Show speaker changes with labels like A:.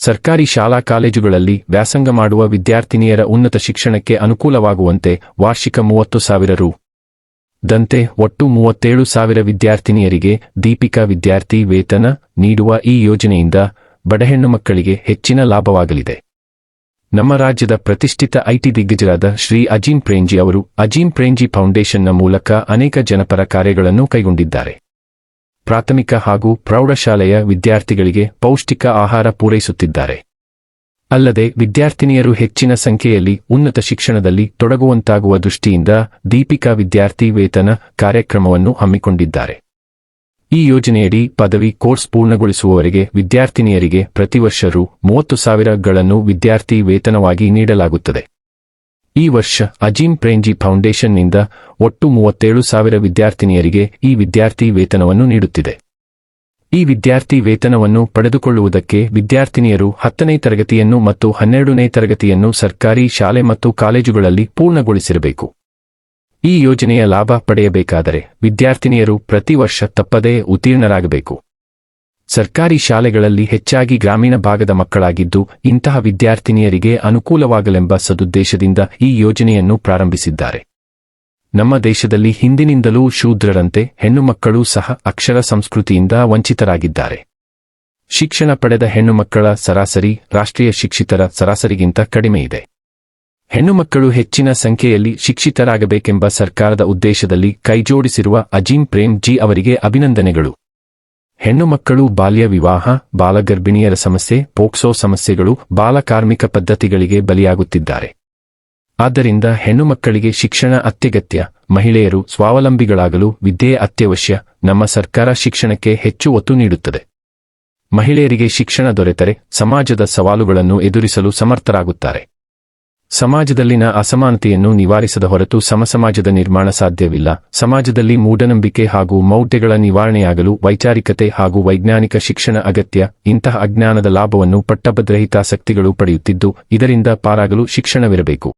A: ಸರ್ಕಾರಿ ಶಾಲಾ ಕಾಲೇಜುಗಳಲ್ಲಿ ವ್ಯಾಸಂಗ ಮಾಡುವ ವಿದ್ಯಾರ್ಥಿನಿಯರ ಉನ್ನತ ಶಿಕ್ಷಣಕ್ಕೆ ಅನುಕೂಲವಾಗುವಂತೆ ವಾರ್ಷಿಕ ಮೂವತ್ತು ಸಾವಿರ ರು. ದಂತೆ ಒಟ್ಟು ಮೂವತ್ತೇಳು ಸಾವಿರ ವಿದ್ಯಾರ್ಥಿನಿಯರಿಗೆ ದೀಪಿಕಾ ವಿದ್ಯಾರ್ಥಿ ವೇತನ ನೀಡುವ ಈ ಯೋಜನೆಯಿಂದ ಬಡಹೆಣ್ಣು ಮಕ್ಕಳಿಗೆ ಹೆಚ್ಚಿನ ಲಾಭವಾಗಲಿದೆ. ನಮ್ಮ ರಾಜ್ಯದ ಪ್ರತಿಷ್ಠಿತ ಐಟಿ ದಿಗ್ಗಜರಾದ ಶ್ರೀ ಅಜೀಂ ಪ್ರೇಂಜಿ ಅವರು ಅಜೀಂ ಪ್ರೇಂಜಿ ಫೌಂಡೇಶನ್ನ ಮೂಲಕ ಅನೇಕ ಜನಪರ ಕಾರ್ಯಗಳನ್ನು ಕೈಗೊಂಡಿದ್ದಾರೆ. ಪ್ರಾಥಮಿಕ ಹಾಗೂ ಪ್ರೌಢಶಾಲೆಯ ವಿದ್ಯಾರ್ಥಿಗಳಿಗೆ ಪೌಷ್ಟಿಕ ಆಹಾರ ಪೂರೈಸುತ್ತಿದ್ದಾರೆ. ಅಲ್ಲದೆ ವಿದ್ಯಾರ್ಥಿನಿಯರು ಹೆಚ್ಚಿನ ಸಂಖ್ಯೆಯಲ್ಲಿ ಉನ್ನತ ಶಿಕ್ಷಣದಲ್ಲಿ ತೊಡಗುವಂತಾಗುವ ದೃಷ್ಟಿಯಿಂದ ದೀಪಿಕಾ ವಿದ್ಯಾರ್ಥಿ ವೇತನ ಕಾರ್ಯಕ್ರಮವನ್ನು ಹಮ್ಮಿಕೊಂಡಿದ್ದಾರೆ. ಈ ಯೋಜನೆಯಡಿ ಪದವಿ ಕೋರ್ಸ್ ಪೂರ್ಣಗೊಳಿಸುವವರೆಗೆ ವಿದ್ಯಾರ್ಥಿನಿಯರಿಗೆ ಪ್ರತಿವರ್ಷ ರು ಮೂವತ್ತು ಸಾವಿರಗಳನ್ನು ವಿದ್ಯಾರ್ಥಿ ವೇತನವಾಗಿ ನೀಡಲಾಗುತ್ತದೆ. ಈ ವರ್ಷ ಅಜೀಂ ಪ್ರೇಂಜಿ ಫೌಂಡೇಶನ್ನಿಂದ ಒಟ್ಟು ಮೂವತ್ತೇಳು ಸಾವಿರ ವಿದ್ಯಾರ್ಥಿನಿಯರಿಗೆ ಈ ವಿದ್ಯಾರ್ಥಿ ವೇತನವನ್ನು ನೀಡುತ್ತಿದೆ. ಈ ವಿದ್ಯಾರ್ಥಿ ವೇತನವನ್ನು ಪಡೆದುಕೊಳ್ಳುವುದಕ್ಕೆ ವಿದ್ಯಾರ್ಥಿನಿಯರು ಹತ್ತನೇ ತರಗತಿಯನ್ನು ಮತ್ತು ಹನ್ನೆರಡನೇ ತರಗತಿಯನ್ನು ಸರ್ಕಾರಿ ಶಾಲೆ ಮತ್ತು ಕಾಲೇಜುಗಳಲ್ಲಿ ಪೂರ್ಣಗೊಳಿಸಿರಬೇಕು. ಈ ಯೋಜನೆಯ ಲಾಭ ಪಡೆಯಬೇಕಾದರೆ ವಿದ್ಯಾರ್ಥಿನಿಯರು ಪ್ರತಿ ವರ್ಷ ತಪ್ಪದೇ ಉತ್ತೀರ್ಣರಾಗಬೇಕು. ಸರ್ಕಾರಿ ಶಾಲೆಗಳಲ್ಲಿ ಹೆಚ್ಚಾಗಿ ಗ್ರಾಮೀಣ ಭಾಗದ ಮಕ್ಕಳಾಗಿದ್ದು, ಇಂತಹ ವಿದ್ಯಾರ್ಥಿನಿಯರಿಗೆ ಅನುಕೂಲವಾಗಲೆಂಬ ಸದುದ್ದೇಶದಿಂದ ಈ ಯೋಜನೆಯನ್ನು ಪ್ರಾರಂಭಿಸಿದ್ದಾರೆ. ನಮ್ಮ ದೇಶದಲ್ಲಿ ಹಿಂದಿನಿಂದಲೂ ಶೂದ್ರರಂತೆ ಹೆಣ್ಣುಮಕ್ಕಳು ಸಹ ಅಕ್ಷರ ಸಂಸ್ಕೃತಿಯಿಂದ ವಂಚಿತರಾಗಿದ್ದಾರೆ. ಶಿಕ್ಷಣ ಪಡೆದ ಹೆಣ್ಣುಮಕ್ಕಳ ಸರಾಸರಿ ರಾಷ್ಟ್ರೀಯ ಶಿಕ್ಷಿತರ ಸರಾಸರಿಗಿಂತ ಕಡಿಮೆ ಇದೆ. ಹೆಣ್ಣುಮಕ್ಕಳು ಹೆಚ್ಚಿನ ಸಂಖ್ಯೆಯಲ್ಲಿ ಶಿಕ್ಷಿತರಾಗಬೇಕೆಂಬ ಸರ್ಕಾರದ ಉದ್ದೇಶದಲ್ಲಿ ಕೈಜೋಡಿಸಿರುವ ಅಜೀಂ ಪ್ರೇಮ್ ಜಿ ಅವರಿಗೆ ಅಭಿನಂದನೆಗಳು. ಹೆಣ್ಣು ಮಕ್ಕಳು ಬಾಲ್ಯ ವಿವಾಹ, ಬಾಲಗರ್ಭಿಣಿಯರ ಸಮಸ್ಯೆ, ಪೋಕ್ಸೋ ಸಮಸ್ಯೆಗಳು ಬಾಲಕಾರ್ಮಿಕ ಪದ್ಧತಿಗಳಿಗೆ ಬಲಿಯಾಗುತ್ತಿದ್ದಾರೆ. ಆದ್ದರಿಂದ ಹೆಣ್ಣು ಮಕ್ಕಳಿಗೆ ಶಿಕ್ಷಣ ಅತ್ಯಗತ್ಯ, ಮಹಿಳೆಯರು ಸ್ವಾವಲಂಬಿಗಳಾಗಲು ವಿದ್ಯೆ ಅತ್ಯವಶ್ಯ, ನಮ್ಮ ಸರ್ಕಾರ ಶಿಕ್ಷಣಕ್ಕೆ ಹೆಚ್ಚು ಒತ್ತು ನೀಡುತ್ತದೆ. ಮಹಿಳೆಯರಿಗೆ ಶಿಕ್ಷಣ ದೊರೆತರೆ, ಸಮಾಜದ ಸವಾಲುಗಳನ್ನು ಎದುರಿಸಲು ಸಮರ್ಥರಾಗುತ್ತಾರೆ. ಸಮಾಜದಲ್ಲಿನ ಅಸಮಾನತೆಯನ್ನು ನಿವಾರಿಸದ ಹೊರತು ಸಮಸಮಾಜದ ನಿರ್ಮಾಣ ಸಾಧ್ಯವಿಲ್ಲ. ಸಮಾಜದಲ್ಲಿ ಮೂಢನಂಬಿಕೆ ಹಾಗೂ ಮೌಢ್ಯಗಳ ನಿವಾರಣೆಯಾಗಲು ವೈಚಾರಿಕತೆ ಹಾಗೂ ವೈಜ್ಞಾನಿಕ ಶಿಕ್ಷಣ ಅಗತ್ಯ. ಇಂತಹ ಅಜ್ಞಾನದ ಲಾಭವನ್ನು ಪಟ್ಟಭದ್ರಹಿತಾಸಕ್ತಿಗಳು ಪಡೆಯುತ್ತಿದ್ದು, ಇದರಿಂದ ಪಾರಾಗಲು ಶಿಕ್ಷಣವಿರಬೇಕು.